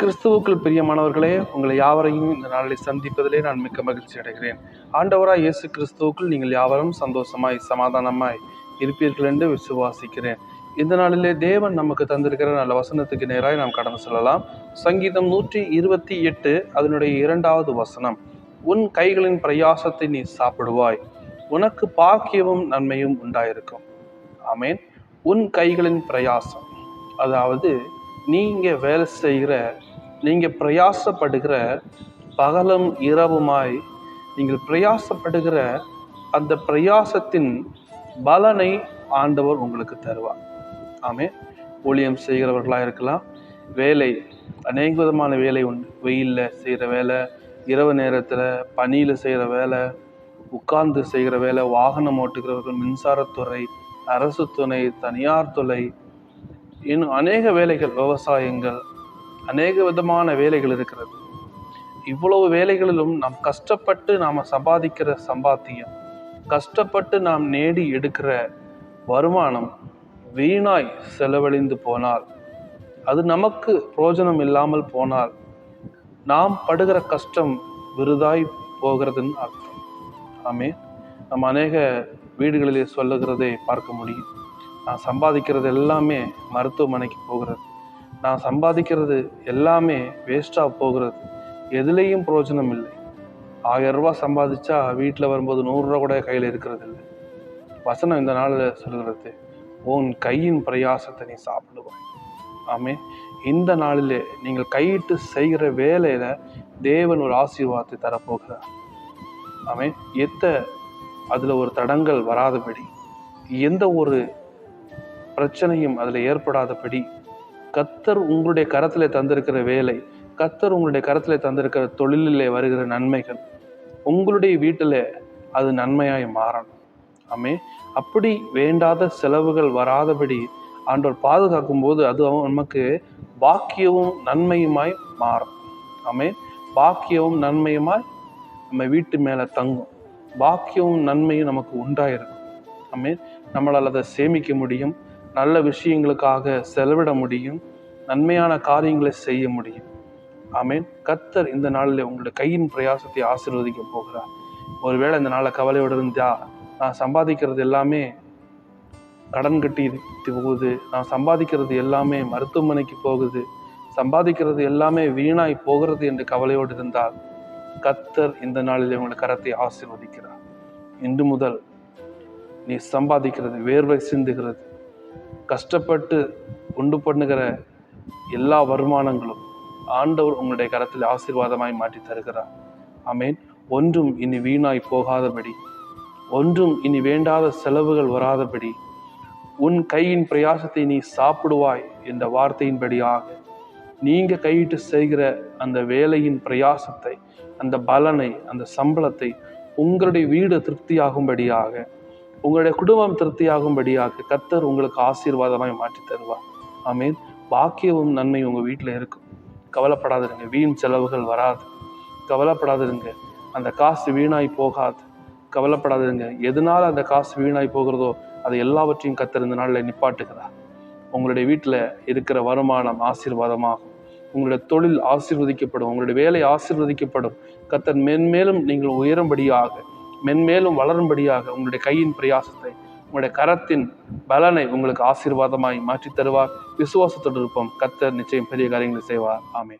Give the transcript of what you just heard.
கிறிஸ்துவுக்குள் பிரியமானவர்களே உங்களை யாவரையும் இந்த நாளில் சந்திப்பதிலே நான் மிக்க மகிழ்ச்சி அடைகிறேன். ஆண்டவராய் இயேசு கிறிஸ்துவுக்குள் நீங்கள் யாவரும் சந்தோஷமாய் சமாதானமாய் இருப்பீர்கள் என்று விசுவாசிக்கிறேன். இந்த நாளிலே தேவன் நமக்கு தந்திருக்கிற நல்ல வசனத்துக்கு நேராக நாம் கடந்து செல்லலாம். சங்கீதம் நூற்றி இருபத்தி எட்டு அதனுடைய இரண்டாவது வசனம். உன் கைகளின் பிரயாசத்தை நீ சாப்பிடுவாய் உனக்கு பாக்கியமும் நன்மையும் உண்டாயிருக்கும். ஆமேன். உன் கைகளின் பிரயாசம் அதாவது நீங்கள் வேலை செய்கிற நீங்கள் பிரயாசப்படுகிற பகலும் இரவுமாய் நீங்கள் பிரயாசப்படுகிற அந்த பிரயாசத்தின் பலனை ஆண்டவர் உங்களுக்கு தருவார். ஆமே ஊழியம் செய்கிறவர்களாக இருக்கலாம். வேலை அநேக விதமான வேலை உண்டு. வெயிலில் செய்கிற வேலை இரவு நேரத்தில் பனியில் செய்கிற வேலை உட்கார்ந்து செய்கிற வேலை வாகனம் ஓட்டுகிறவர்கள் மின்சாரத்துறை அரசு துணை தனியார் துறை இன்னும் அநேக வேலைகள் விவசாயங்கள் அநேக விதமான வேலைகள் இருக்கிறது. இவ்வளவு வேலைகளிலும் நாம் கஷ்டப்பட்டு நாம் சம்பாதிக்கிற சம்பாத்தியம் கஷ்டப்பட்டு நாம் நேடி எடுக்கிற வருமானம் வீணாய் செலவழிந்து போனால் அது நமக்கு பிரயோஜனம் இல்லாமல் போனால் நாம் படுகிற கஷ்டம் விருதாய் போகிறதுன்னு அர்த்தம். ஆமே நம்ம அநேக வீடுகளிலே சொல்லுகிறதை பார்க்க முடியும். நான் சம்பாதிக்கிறது எல்லாமே மருத்துவமனைக்கு போகிறது. நான் சம்பாதிக்கிறது எல்லாமே வேஸ்ட்டாக போகிறது. எதுலேயும் பிரயோஜனம் இல்லை. ஆயிரம் ரூபா சம்பாதிச்சா வீட்டில் வரும்போது நூறுரூவா கூட கையில் இருக்கிறது இல்லை. வசனம் இந்த நாளில் சொல்கிறது உன் கையின் பிரயாசத்தை நீ சாப்பிடுவாய். ஆமே இந்த நாளிலே நீங்கள் கையிட்டு செய்கிற வேலையில் தேவன் ஒரு ஆசீர்வாதத்தை தரப்போகிறார். ஆமே எத்த அதில் ஒரு தடங்கள் வராதபடி எந்த ஒரு பிரச்சனையும் அதில் ஏற்படாதபடி கத்தர் உங்களுடைய கரத்தில் தந்திருக்கிற வேலை கத்தர் உங்களுடைய கரத்தில் தந்திருக்கிற தொழிலிலே வருகிற நன்மைகள் உங்களுடைய வீட்டில் அது நன்மையாய் மாறணும். ஆமே. அப்படி வேண்டாத செலவுகள் வராதபடி ஆண்டவர் பாதுகாக்கும் போது அது நமக்கு பாக்கியமும் நன்மையுமாய் மாறும். ஆமே. பாக்கியமும் நன்மையுமாய் நம்ம வீட்டு மேலே தங்கும். பாக்கியமும் நன்மையும் நமக்கு உண்டாயிருக்கும். ஆமே. நம்மளால் அதை சேமிக்க முடியும். நல்ல விஷயங்களுக்காக செலவிட முடியும். நன்மையான காரியங்களை செய்ய முடியும். ஆமேன். கத்தர் இந்த நாளில் உங்களுடைய கையின் பிரயாசத்தை ஆசீர்வதிக்க போகிறார். ஒருவேளை இந்த நாளில் கவலையோடு இருந்தா நான் சம்பாதிக்கிறது எல்லாமே கடன் கட்டி போகுது. நான் சம்பாதிக்கிறது எல்லாமே மருத்துவமனைக்கு போகுது. சம்பாதிக்கிறது எல்லாமே வீணாய் போகிறது என்று கவலையோடு இருந்தால் கத்தர் இந்த நாளில் உங்களுடைய கரத்தை ஆசீர்வதிக்கிறார். இன்று முதல் நீ சம்பாதிக்கிறது வேர்வை சிந்துகிறது. கஷ்டப்பட்டு உண்டு பண்ணுகிற எல்லா வருமானங்களும் ஆண்டவர் உங்களுடைய கரத்தில் ஆசீர்வாதமாய் மாற்றி தருகிறார். ஆமேன். ஒன்றும் இனி வீணாய் போகாதபடி ஒன்றும் இனி வேண்டாத செலவுகள் வராதபடி உன் கையின் பிரயாசத்தை நீ சாப்பிடுவாய் என்ற வார்த்தையின்படியாக நீங்கள் கையிட்டு செய்கிற அந்த வேலையின் பிரயாசத்தை அந்த பலனை அந்த சம்பளத்தை உங்களுடைய வீடு திருப்தியாகும்படியாக உங்களுடைய குடும்பம் திருப்தியாகும்படியாக கத்தர் உங்களுக்கு ஆசீர்வாதமாய் மாற்றி தருவார். ஆமீன். பாக்கியமும் நன்மை உங்கள் வீட்டில் இருக்கும். கவலைப்படாதிருங்க. வீண் செலவுகள் வராது. கவலைப்படாதிருங்க. அந்த காசு வீணாய் போகாது. கவலைப்படாதிருங்க. எதனால் அந்த காசு வீணாய் போகிறதோ அதை எல்லாவற்றையும் கத்தர் இந்த நாளில் நிப்பாட்டுகிறார். உங்களுடைய வீட்டில் இருக்கிற வருமானம் ஆசீர்வாதமாகும். உங்களுடைய தொழில் ஆசீர்வதிக்கப்படும். உங்களுடைய வேலை ஆசீர்வதிக்கப்படும். கத்தர் மென்மேலும் நீங்கள் உயரும்படியாக மென்மேலும் வளரும்படியாக உங்களுடைய கையின் பிரயாசத்தை உங்களுடைய கரத்தின் பலனை உங்களுக்கு ஆசீர்வாதமாய் மாற்றித் தருவார் விசுவாசத்தோடு இருப்போம். கத்தர் நிச்சயம் பெரிய காரியங்களை செய்வார். ஆமே